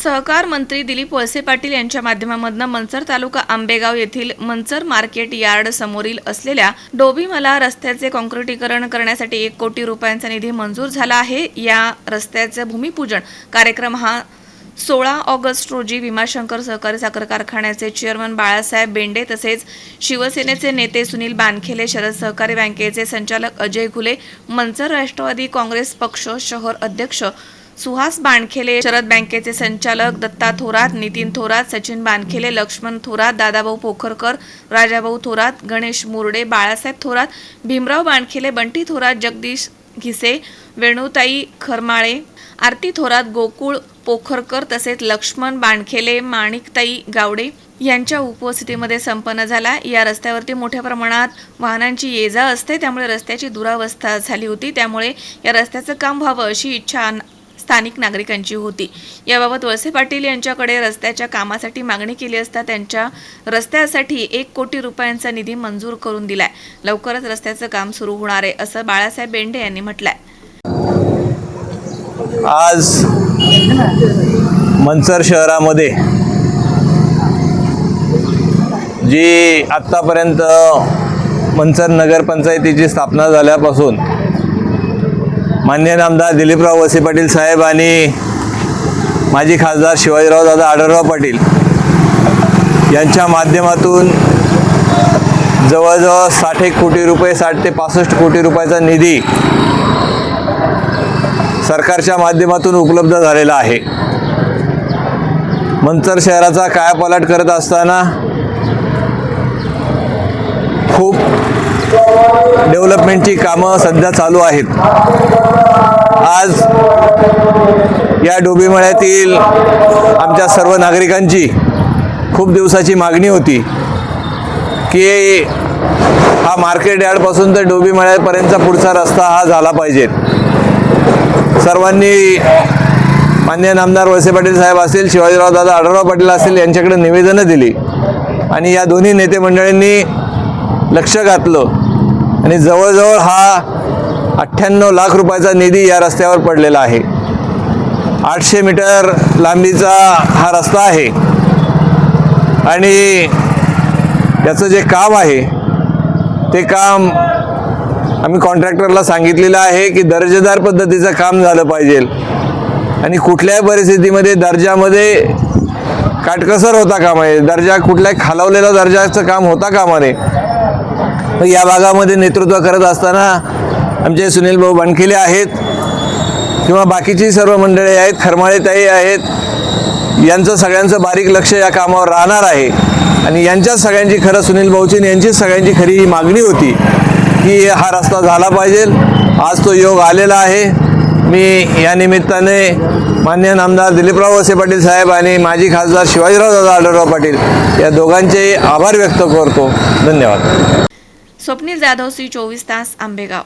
सहकार मंत्री दिलीप वळसे पाटील यांच्या माध्यमामधनं मंचर तालुका आंबेगाव येथील मंचर मार्केट यार्ड समोरील असलेल्या डोबीमला रस्त्याचे काँक्रिटीकरण करण्यासाठी एक कोटी रुपयांचा निधी मंजूर झाला आहे. या रस्त्याचं भूमिपूजन कार्यक्रम हा सोळा ऑगस्ट रोजी भीमाशंकर सहकारी साखर कारखान्याचे चेअरमन बाळासाहेब बेंडे तसेच शिवसेनेचे नेते सुनील बानखेले शरद सहकारी बँकेचे संचालक अजय घुले मनसर राष्ट्रवादी काँग्रेस पक्ष शहर अध्यक्ष सुहास बाणखेले शरद बँकेचे संचालक दत्ता थोरात नितीन थोरात सचिन बानखेले लक्ष्मण थोरात दादाभाऊ पोखरकर राजाभाऊ थोरात गणेश मुरडे बाळासाहेब थोरात भीमराव बाणखेले बंटी थोरात जगदीश घिसे वेणुताई खरमाळे आरती थोरात गोकुळ पोखरकर तसेच लक्ष्मण बाणखेले माणिकताई गावडे यांच्या उपस्थितीमध्ये संपन्न झाला. या रस्त्यावरती मोठ्या प्रमाणात वाहनांची ये जा असते. त्यामुळे रस्त्याची दुरावस्था झाली होती. त्यामुळे या रस्त्याचं काम व्हावं अशी इच्छा स्थानिक नागरिकांची होती. याबाबत वळसे पाटील यांच्याकडे रस्त्याच्या कामासाठी मागणी केली असता त्यांच्या रस्त्यासाठी एक कोटी रुपयांचा निधी मंजूर करून दिलाय. लवकरच रस्त्याचं काम सुरू होणार आहे असं बाळासाहेब बेंडे यांनी म्हटलंय. आज मंचर शहरामध्ये. जी आत्तापर्यंत मंचर नगरपंचायतीची स्थापना झाल्यापासून मान्य नामदार दिलीपराव वसे पाटील साहेब आणि माजी खासदार शिवाजीराव दादा आढळराव पाटील यांच्या माध्यमातून जवळजवळ साठ एक कोटी रुपये साठ ते पासष्ट कोटी रुपयाचा निधी सरकारच्या माध्यमातून उपलब्ध झालेला आहे. मंचर शहराचा कायापालट करत असताना खूप डेव्हलपमेंटची कामं सध्या चालू आहेत. आज या डोबीमळ्यातील आमच्या सर्व नागरिकांची खूप दिवसाची मागणी होती की हा मार्केट यार्डपासून तर डोबीमळ्यापर्यंतचा पुढचा रस्ता हा झाला पाहिजे. सर्वांनी मान्य नामदार वळसे पाटील साहेब असतील शिवाजीराव दादा आढळराव पाटील असतील यांच्याकडे निवेदनं दिली. आणि या दोन्ही नेते मंडळींनी लक्ष घातलं. आणि जवळजवळ हा अठ्ठ्याण्णव लाख रुपयाचा निधी या रस्त्यावर पडलेला आहे. आठशे मीटर लांबीचा हा रस्ता आहे. आणि याचं जे काम आहे ते काम आम्ही कॉन्ट्रॅक्टरला सांगितलेलं आहे की दर्जेदार पद्धतीचं काम झालं पाहिजे. आणि कुठल्याही परिस्थितीमध्ये दर्जामध्ये काटकसर होता कामा नये. दर्जा कुठल्याही खालावलेला दर्जाचं काम होता कामा नये. तर या भागामध्ये नेतृत्व करत असताना आमचे सुनील भाऊ बनखेले आहेत किंवा बाकीची सर्व मंडळी आहेत खरमाळेताई आहेत यांचं सगळ्यांचं बारीक लक्ष या कामावर राहणार आहे. आणि यांच्याच सगळ्यांची खरं सुनील भाऊची आणि यांचीच सगळ्यांची खरी ही मागणी होती. की हा रस्ता झाला पाहिजे. आज तो योग आलेला आहे. मी या निमित्ताने मान्य आमदार दिलीपराव वसे पाटील साहेब आणि माजी खासदार शिवाजीराव दादा आढळराव पाटील या दोघांचे आभार व्यक्त करतो. धन्यवाद. स्वप्नील जाधव सी चोवीस तास आंबेगाव.